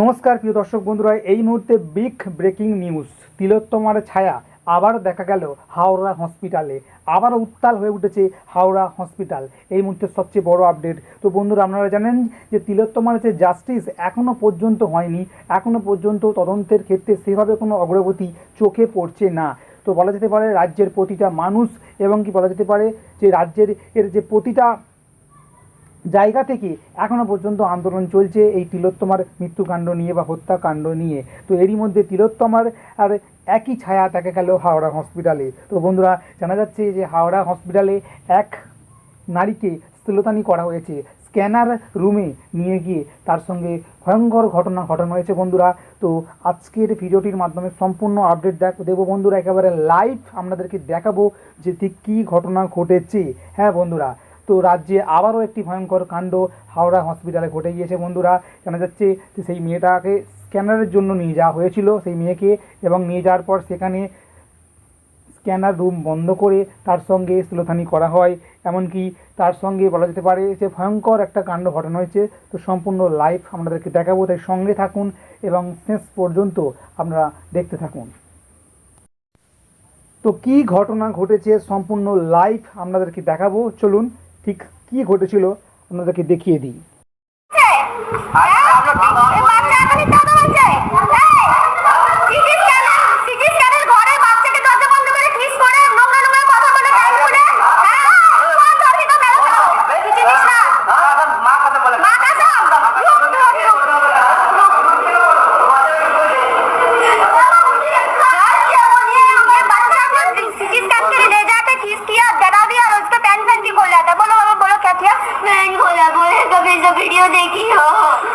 নমস্কার, প্রিয় দর্শক বন্ধুরা, এই মুহূর্তে বিগ ব্রেকিং নিউজ। তিলোত্তমার ছায়া আবার দেখা গেল হাওড়া হসপিটালে। আবারও উত্তাল হয়ে উঠেছে হাওড়া হসপিটাল। এই মুহূর্তে সবচেয়ে বড় আপডেট। তো বন্ধুরা, আপনারা জানেন যে তিলোত্তমার যে জাস্টিস এখনও পর্যন্ত হয়নি। এখনও পর্যন্ত তদন্তের ক্ষেত্রে সেভাবে কোনো অগ্রগতি চোখে পড়ছে না। তো বলা যেতে পারে, রাজ্যের প্রতিটা মানুষ এবং কি বলা যেতে পারে, যে রাজ্যের এর যে প্রতিটা জায়গা থেকে এখনও পর্যন্ত আন্দোলন চলছে এই তিলোত্তমার মৃত্যুকাণ্ড নিয়ে বা হত্যাকাণ্ড নিয়ে। তো এরই মধ্যে তিলোত্তমার আর একই ছায়া দেখা গেল হাওড়া হসপিটালে। তো বন্ধুরা, জানা যাচ্ছে যে হাওড়া হসপিটালে এক নারীকে স্থলতানি করা হয়েছে। স্ক্যানার রুমে নিয়ে গিয়ে তার সঙ্গে ভয়ঙ্কর ঘটনা ঘটানো হয়েছে বন্ধুরা। তো আজকের ভিডিওটির মাধ্যমে সম্পূর্ণ আপডেট দেখ দেবো বন্ধুরা। একেবারে লাইভ আপনাদেরকে দেখাবো যে ঠিক কী ঘটনা ঘটেছে। হ্যাঁ বন্ধুরা তো রাজ্যে আবারও একটি ভয়ঙ্কর কাণ্ড হাওড়া হসপিটালে ঘটে গিয়েছে। বন্ধুরা, জানা যাচ্ছে যে সেই মেয়েটাকে স্ক্যানারের জন্য নিয়ে যাওয়া হয়েছিল। সেই মেয়েকে এবং নিয়ে যাওয়ার পর সেখানে স্ক্যানার রুম বন্ধ করে তার সঙ্গে স্লোথানি করা হয়। এমনকি তার সঙ্গে বলা যেতে পারে যে ভয়ঙ্কর একটা কাণ্ড ঘটানো হয়েছে। তো সম্পূর্ণ লাইভ আপনাদেরকে দেখাবো। তাই সঙ্গে থাকুন এবং শেষ পর্যন্ত আপনারা দেখতে থাকুন। তো কি ঘটনা ঘটেছে সম্পূর্ণ লাইভ আপনাদেরকে দেখাবো। চলুন ঠিক কি ঘটেছিল আপনাদেরকে দেখিয়ে দিই देखी हो?